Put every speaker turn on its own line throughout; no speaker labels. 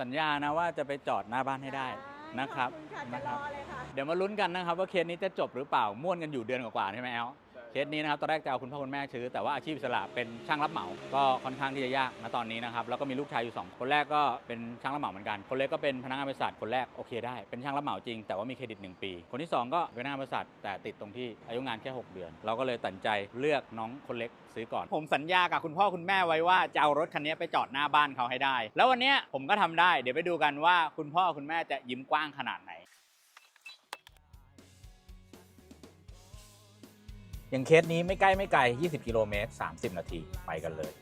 สัญญานะว่าจะไปจอดหน้าบ้านให้ได้นะครับ
ขอณค่ะ
นะ
จะ
ค
ร
รับ
อเลยค่ะ
เดี๋ยวมาลุ้นกันนะครับว่าเคสนี้จะจบหรือเปล่าม่วนกันอยู่เดือนกว่าๆใช่ไหมแอล เคสนี้นะครับตอนแรกจะเอาคุณพ่อคุณแม่ซื้อแต่ว่าอาชีพอิสระเป็นช่างรับเหมา ก็ค่อนข้างที่จะยากนะตอนนี้นะครับแล้วก็มีลูกชายอยู่สองคนแรกก็เป็นช่างรับเหมาเหมือนกัน คนเล็กก็เป็นพนักงานบริษัทคนแรกโอเคได้เป็นช่างรับเหมาจริงแต่ว่ามีเครดิต 1 ปี คนที่สองก็เป็นพนักงานบริษัทแต่ติดตรงที่อายุงานแค่ 6 เดือน เราก็เลยตัดใจเลือกน้องคนเล็กซื้อก่อน ผมสัญญากับคุณพ่อคุณแม่ไว้ว่าจะเอารถคันนี้ไปจอดหน้าบ้านเขาให้ได้ แล้ววันนี้ผมก็ทำได้ เดี๋ยวไปดูกันว่าคุณพ่อคุณแม่จะยิ้มกว้างขนาดไหน อย่างเคสนี้ไม่ใกล้ไม่ไกล 20 กิโลเมตร 30 นาที ไปกันเลย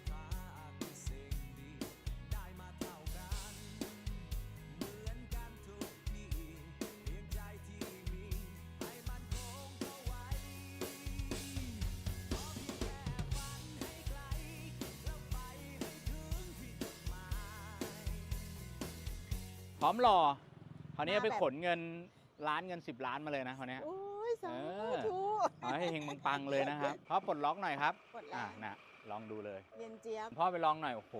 พร้อมรอคราวนี้
มา
ไป
แบบ
ขนเงิน ล้านเงิน 10 ล้านมาเลยนะคราวเนี้ย
โอ้ยสา
เออ
ธุ
เอาให้เฮงปังๆเลยนะครับพ่อปลดล็อกหน่อยครับ
กดแล้
อะ
ว
นะลองดูเลย
เย็นเจี๊ยบ
พ่อไปลองหน่อยโอ้โห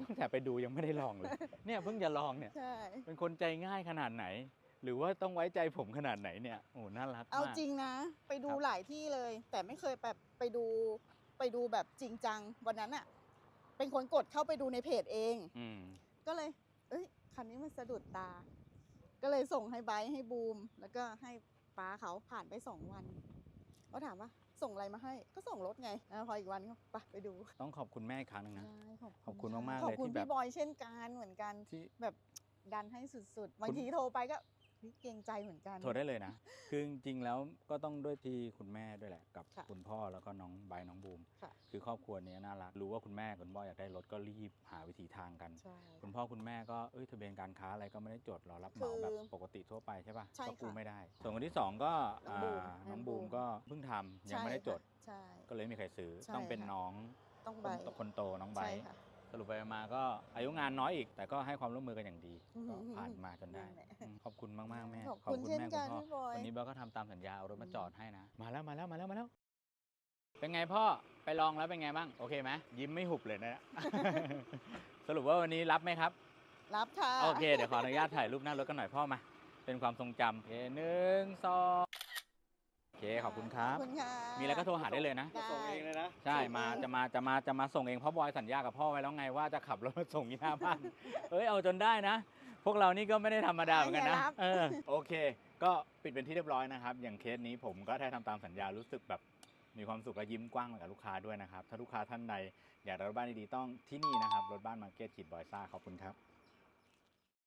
ตั้งแต่ไปดูยังไม่ได้ลองเลย เนี่ยเพิ่งจะลองเนี่ย
ใช่
เป็นคนใจง่ายขนาดไหน หรือว่าต้องไว้ใจผมขนาดไหนเนี่ยโอ้โหน่ารัก
เอา
มาก
จริงนะ ไปดู
ครับ
หลายที่เลย แต่ไม่เคยแบบไปดูไปดูแบบจริงจัง วันนั้นอะเป็นคนกดเข้าไปดูในเพจเอง
อืม
ก็เลย เอ้ย คันนี้มันสะดุดตา ก็เลยส่งให้ไบร์ทให้บูม แล้วก็ให้ป้าเขาผ่านไปสองวันเขาถามว่าส่งอะไรมาให้ก็ส่งรถไงอ่าพออีกวันก็ไปไปดู
ต้องขอบคุณแม่อีกครั้งหนึงนะ
ใช่ขอบ
ขอบคุณะมากๆ
ขอบ
เลย
คุณ
ที่แบบ
พี่บอยเช่นกันเหมือนกัน
ที่
แบบดันให้สุดๆบาง
คุณ
ทีโทรไปก็ เฮ้ยเกรงใจเหมือนกัน
โทรได้เลยนะ คือจริงๆแล้วก็ต้องด้วยที่คุณแม่ด้วยแหละ กับ
ค่ะ
คุณพ่อแล้วก็น้องใบร์ทน้องบูม
ค่ะ
คือครอบครัวนี้น่ารัก รู้ว่าคุณแม่คุณพ่ออยากได้รถก็รีบหาวิธีทางกัน
ใช่
คุณพ่อคุณแม่ก็เอ้ยทะเบียนการค้าอะไรก็ไม่ได้จดรอรับเหมา
คือ
แบบปกติทั่วไปใช่ป่ะ
ใช่
ก็กู้
ค่ะ
ไม่ได้ ส่วนคนที่สองก็
น้องบูม
อ่า
น้
น้
อ
องง
บู
บู
ม
มก็เพิ่งทำยัง
ใช่
ไม่ได้จด
ค่ะใช่
ก็เลยไม่มีใครซื้อ
ใช่
ต้องเป็น
ค่ะ
น้อง
ต้อง
ค
ใบ
นคนโตน้องไบ
ใช่
ร์ท
ค่ะ
สรุปไปมาก็อายุงานน้อยอีก แต่ก็ให้ความร่วมมือกันอย่างดี
อืม
ก็ผ่านมาจนได้
นั่นแหละ
อืมขอบคุณมากๆแม่
ขอบคุณเช่น
แม่
กัน
พ่อ
พี่บอย
วันนี้เบลก็ทำตามสัญญาเอารถมา
อืม
จอดให้นะ มาแล้วมาแล้วมาแล้วมาแล้ว เป็นไงพ่อไปลองแล้วเป็นไงบ้างโอเคไหมยิ้มไม่หุบเลยนะ สรุปว่าวันนี้รับไหมครับ
รับค่ะ
โอเค เดี๋ยวขออนุญาตถ่ายรูปหน้ารถกันหน่อยพ่อมา เป็นความทรงจำโอเคหนึ่งสองโอเค ขอบคุณครับ
ขอบคุณค่ะ
มีอะไรก็โทรหาได้เลยนะ
ได้
ส่งเองเลยนะ
ใช่
ส่ง
มา
เอง
จะมา จะมา จะมาส่งเองเพราะบอยสัญญากับพ่อไว้แล้วไงว่าจะขับรถมาส่งที่หน้าบ้าน เอ้ย เอาจนได้นะ พวกเรานี่ก็ไม่ได้ธรรมดาเหมือนกันนะ
อย่ารับ
เออ โอเค ก็ปิดเป็นที่เรียบร้อยนะครับ อย่างเคสนี้ผมก็ได้ทำตามสัญญา รู้สึกแบบมีความสุขและยิ้มกว้างกับลูกค้าด้วยนะครับ ถ้าลูกค้าท่านใดอยากได้รถบ้านดีๆต้องที่นี่นะครับ รถบ้านมาร์เก็ตขีดบอยซ่า ขอบคุณครับ